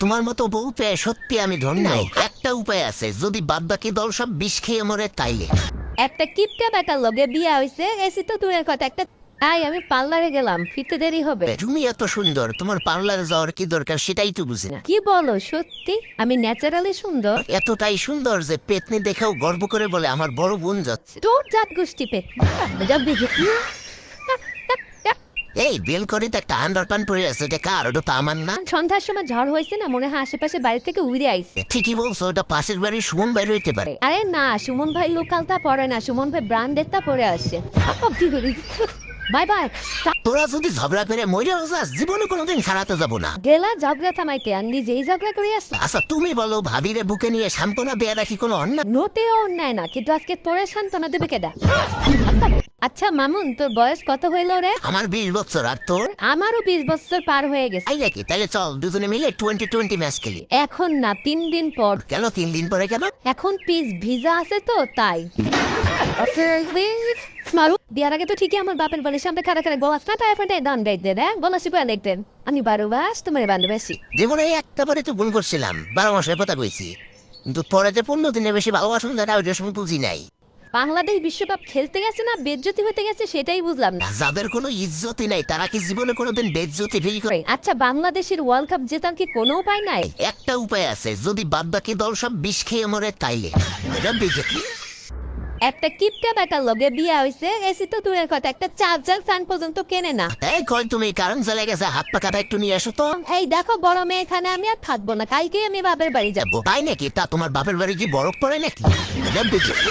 তোমার মতো বউ পেয়ে সত্যি আমি ধন্য। একটা উপায় আছে যদি বাদবাকি দল সব বিষ খেয়ে মরে তাইলে। একটা কিপটা বেটার লগে বিয়া হইছে এসি তো দূরের কথা একটা আই আমি পার্লারে গেলাম ফিরতে দেরি হবে। তুমি এত সুন্দর তোমার পার্লারে যাওয়ার কি দরকার সেটাই তো বুঝি না। কি বলো সত্যি? আমি ন্যাচারালি সুন্দর। এতটাই সুন্দর যে পেতনি দেখেও গর্ব করে বলে আমার বড় বোন যাচ্ছে। তোর জাত গোষ্ঠী দেখি এই বেল করে তো একটা আন্ডার প্যান্ট পরে আছে এটা কার? ওটা তো আমার না। সন্ধ্যার সময় ঝড় হয়েছে না মনে হয় আশেপাশে বাড়ি থেকে উড়ে আইছে। ঠিকই বলছো ওটা পাশের বাড়ির সুমন বাইরে হইতে পারে। আরে না সুমন ভাই লোকালটা পরে না সুমন ভাই ব্র্যান্ডেরটা পরে আসে। Bye bye. তোরা যদি ঝগড়া করে মরে যাস জীবনে কোনোদিন ছাড়াতে যাব না। গেলা ঝগড়া থামাইতে আর নিজেই ঝগড়া করে আসছে আচ্ছা তুমি বলো ভাবিরে বুকে নিয়ে সান্ত্বনা দেয়া রাখি কোনো অন্যায়? নোটেও অন্যায় না কিন্তু আজকে তোরে সান্ত্বনা দেবে কেডা? আচ্ছা মামুন তোর বয়স কত হইল রে? আমার বিশ বছর আর তোর? আমারও বিশ বছর পার হয়ে গেছে। তাই নাকি? তাহলে চল দুজনে মিলে টোয়েন্টি টোয়েন্টি ম্যাচ খেলি। এখন না তিন দিন পর। কেন তিন দিন পরে কেন? এখন পিস ভিজা আছে তো তাই। মারু বিয়ার আগে তো ঠিকই আমার বাপের বাড়ির সামনে খারা খারা গোলাস না তাই ফাটাই দান বেচ দে গোলা শিপা লিখতেন আমি বারো বাস তোমার বান্ধব বেশি জীবনে একটা বারে তো গুণ করছিলাম বারো মাসের কথা কইছি। কিন্তু পরে যে পনেরো দিনে বেশি ভালোবাসুন যারা ওই সময় বুঝি নাই। বাংলাদেশ বিশ্বকাপ খেলতে গেছে না বেজ্জতি হতে গেছে সেটাই বুঝলাম না। যাদের কোনো ইজ্জতই নাই তারা কি জীবনে কোনোদিন বেজ্জতি ফিল করে? আচ্ছা বাংলাদেশের ওয়ার্ল্ড কাপ জেতার কি কোনো উপায় নাই? একটা উপায় আছে যদি বাদবাকি দল সব বিষ খেয়ে মরে তাইলে। এটা বিজেপি একটা কিপটা বেটার লগে বিয়া হইছে এসি তো দূরের কথা একটা চার্জার ফ্যান পর্যন্ত কেনে না। এই কয় তুমি কারণ চলে গেছে হাত পা কাটা একটু নিয়ে আসো তো। এই দেখো বড় মেয়ে এখানে আমি আর থাকব না কালকে আমি বাপের বাড়ি যাব। যাব তাই নাকি? তা তোমার বাপের বাড়ি কি বরফ পড়ে নাকি? এটা বিজেপি